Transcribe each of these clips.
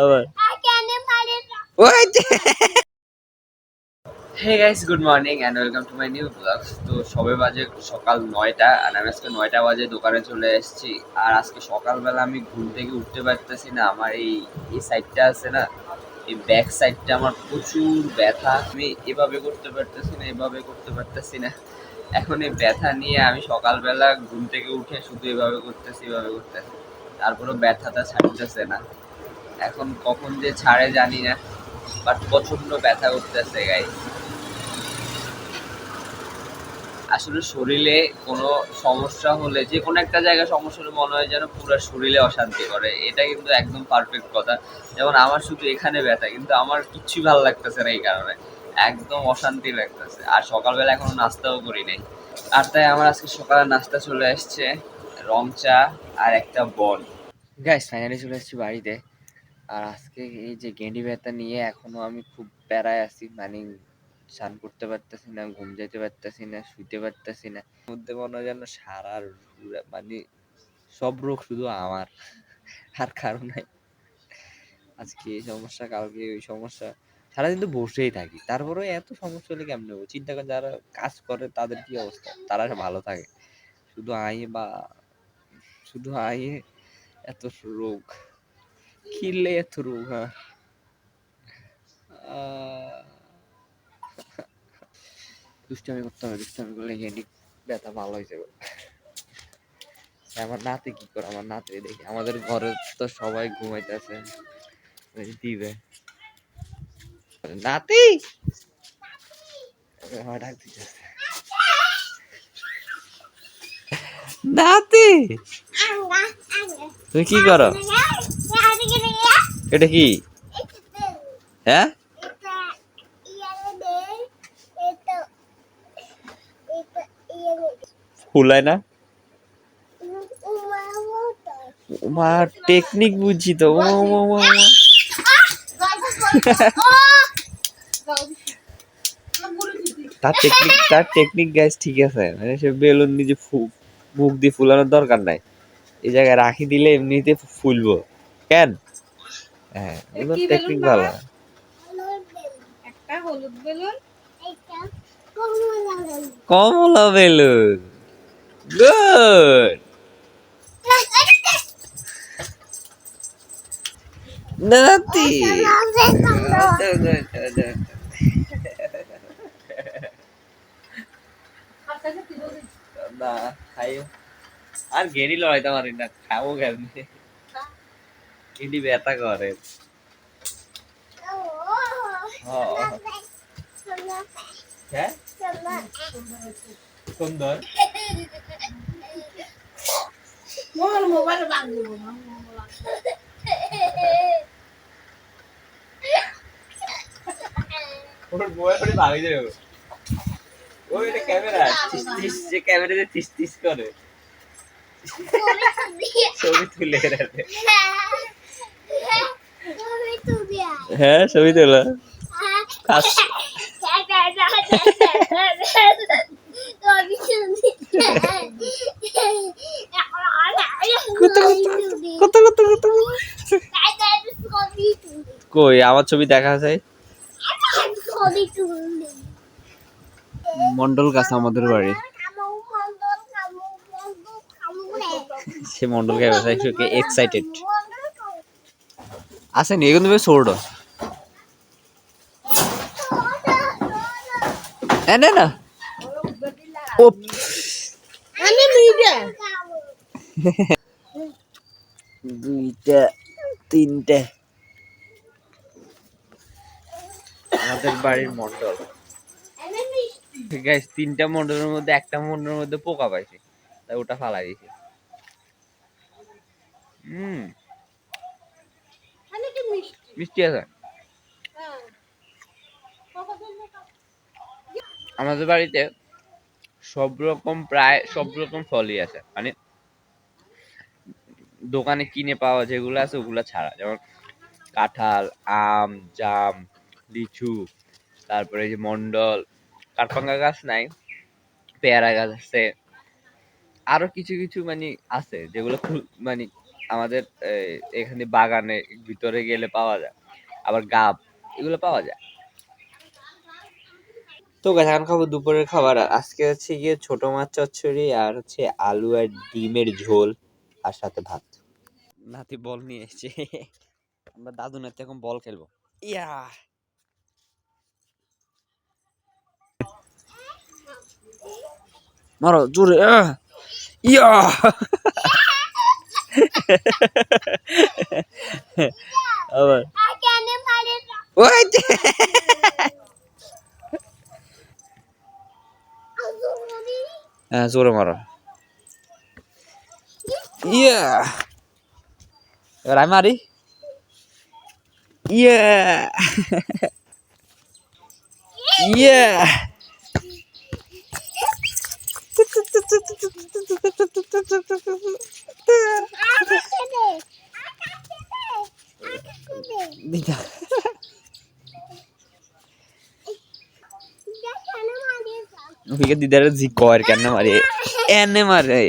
আবার। Guys good morning and welcome to my new blog তো সবে বাজে সকাল নয়টা আর আমি আজকে নয়টা বাজে দোকানে চলে এসেছি। আর আজকে সকালবেলা আমি ঘুম থেকে উঠতে পারতেছি না। আমার এই এই সাইডটা আছে না, এই ব্যাক সাইডটা আমার প্রচুর ব্যথা। আমি এভাবে করতে পারতেছি না, এভাবে করতে পারতেছি না। এখন এই ব্যথা নিয়ে আমি সকালবেলা ঘুম থেকে উঠে শুধু এভাবে করতেছি এভাবে করতেছি। তারপরেও ব্যথাটা ছাড়তেছে না। এখন কখন যে ছাড়ে জানি না বাট প্রচণ্ড ব্যথা করতেছে গাইস আসলে শরীরে কোনো সমস্যা হলে, যে কোনো একটা জায়গায় সমস্যা হলে মনে হয় যেন পুরো শরীরে অশান্তি করে। এটা কিন্তু একদম পারফেক্ট কথা। যেমন আমার শুধু এখানে ব্যথা, কিন্তু আমার কিচ্ছুই ভালো লাগতেছে না এই কারণে। একদম অশান্তি লাগতেছে। আর সকালবেলা এখনও নাস্তাও করি নাই। আর তাই আমার আজকে সকালে নাস্তা চলে আসছে। রং চা আর একটা বল। গাইস ফাইনালি চলে এসেছি বাড়িতে। আর আজকে এই যে গেঁডি ব্যথা নিয়ে এখনও আমি খুব প্যারায় আছি। মানে স্নান করতে পারতেছি না, ঘুম যেতে পারতেছি না, শুইতে পারতেছি না। মধ্যে মনে হয় যেন সারা মানে সব রোগ শুধু আমার, আর কারণ নাই। আজকে এই সমস্যা, কালকে ওই সমস্যা। সারাদিন তো বসেই থাকি। তারপরে এত সমস্যা হলে কেমন চিন্তা করেন যারা কাজ করে তাদের কি অবস্থা? তারা ভালো থাকে। শুধু আইয়ে বা শুধু আইয়ে এত রোগ। কিলে এত রোগ হ্যাঁ। আহ, দুষ্টামি করতে দুষ্টামি করলে হেঁটি ব্যথা ভালো হয়ে যাবে। আমার নাতি কি করে আমার নাতি দেখি আমাদের ঘরে তো সবাই ঘুমাইতেছে দিবে। নাতি! ডাক দিতেছে। নাতি? তুমি কি করো? এটা কি? হ্যাঁ? ফুলায় না? মা টেকনিক বুঝছি তো। ও মা তার টেকনিক তার টেকনিক গাইস ঠিক আছে। মানে সে বেলুন নিজে মুখ দিয়ে ফুলানোর দরকার নাই। এই জায়গায় রাখি দিলে এমনিতে ফুলবো। কেন? হ্যাঁ এগুলো টেকনিক ভালো। একটা হলুদ বেলুন। কমলা বেলুন। গুড নাতি। না খাইও আর গেড়ি লড়াইতে পারি না খাব কেমনি গেড়ি ব্যথা করে হ্যাঁ সুন্দর মোর মোবাইল ভাঙবো না ওর মোবাইল ভাঙে যাবে ক্যামেরা যে ক্যামেরাতে টিস টিস করে। ছবি তুলে রাখে হ্যাঁ ছবি তোলা। কাজ কত কত কত কত কই আমার ছবি দেখা যায়? মন্ডল গাছ আমাদের বাড়ি। সে মন্ডল গাছ এক্সাইটেড আসেনি এগুলো তুমি ছোট। এনে না ও। আমি মিডিয়া দুইটা তিনটে। আমাদের বাড়ির মন্ডল। গাইস তিনটা মন্ডলের মধ্যে একটা মন্ডলের মধ্যে পোকা পাইছে। তাই ওটা ফালাই দিয়েছে হুম। মিষ্টি? আছে? হ্যাঁ। আমাদের বাড়িতে সব রকম প্রায় সব রকম ফলই আছে। মানে দোকানে কিনে পাওয়া যেগুলো আছে ওগুলো ছাড়া। যেমন কাঁঠাল আম জাম লিচু তারপরে যে মন্ডল কাঠপাঙ্গা গাছ নাই, পেয়ারা গাছ আছে, আরও কিছু কিছু মানে আছে যেগুলো মানে আমাদের এখানে বাগানে ভিতরে গেলে পাওয়া যায়, আবার গাব, এগুলো পাওয়া যায়। তো গাছ এখন খাব দুপুরের খাবার আজকে হচ্ছে গিয়ে ছোট মাছ চচ্চড়ি আর হচ্ছে আলু আর ডিমের ঝোল আর সাথে ভাত। নাতি বল নিয়ে এসেছে। আমরা দাদু নাতি এখন বল খেলব। ইয়া! মারো জোরে আহ! ইয়া আবার ওই যে! হ্যাঁ জোরে মারো ইয়া এবার আমি মারি ইয়া ইয়া দিদা ওইকে দিদার জি কর কেন মারে? এনে মারে।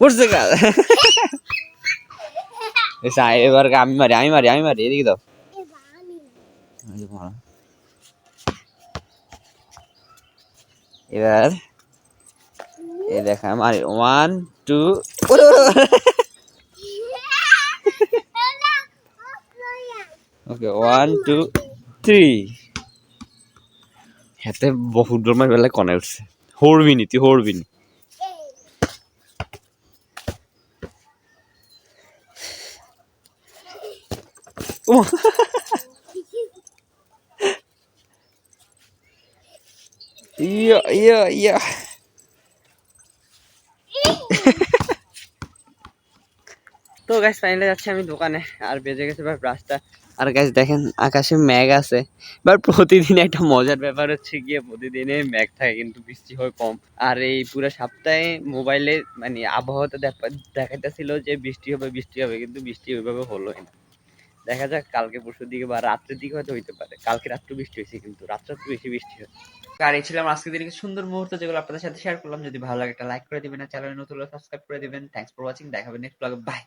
পড়ছে কাল এবার আমি মারি আমি মারি আমি মারি এদিকে দাও। মারো। এবার এই দেখা মারি one two okay one two three হাতে বহুত ডোর মারি পেলাই কনে উঠছে। হরবি নি তুই হরবি ইয়া ইয়া ইয়া তো গাছ ফাইনালি যাচ্ছি আমি দোকানে। আর বেজে গেছে এবার ব্রাশটা আর গাছ দেখেন, আকাশে মেঘ আছে। এবার প্রতিদিন একটা মজার ব্যাপার হচ্ছে গিয়ে, প্রতিদিনে মেঘ থাকে কিন্তু বৃষ্টি হয় কম। আর এই পুরো সপ্তাহে মোবাইলে মানে আবহাওয়াতে দেখা- দেখাইতেছিল যে বৃষ্টি হবে বৃষ্টি হবে, কিন্তু বৃষ্টি ওইভাবে হলোই না। দেখা যাক, কালকে পরশুর দিকে বা রাত্রের দিকে হয়তো হইতে পারে। কালকে রাত্রে বৃষ্টি হয়েছে কিন্তু, রাত্রে বেশি বৃষ্টি হয়। আর এই ছিল আমার আজকে দিনের সুন্দর মুহূর্ত যেগুলো আপনাদের সাথে শেয়ার করলাম। যদি ভালো লাগে একটা লাইক করে দিবেন আর চ্যানেলে নতুন সাবস্ক্রাইব করে দিবেন। থ্যাংকস ফর ওয়াচিং দেখাবেন নেক্সট ব্লগে বাই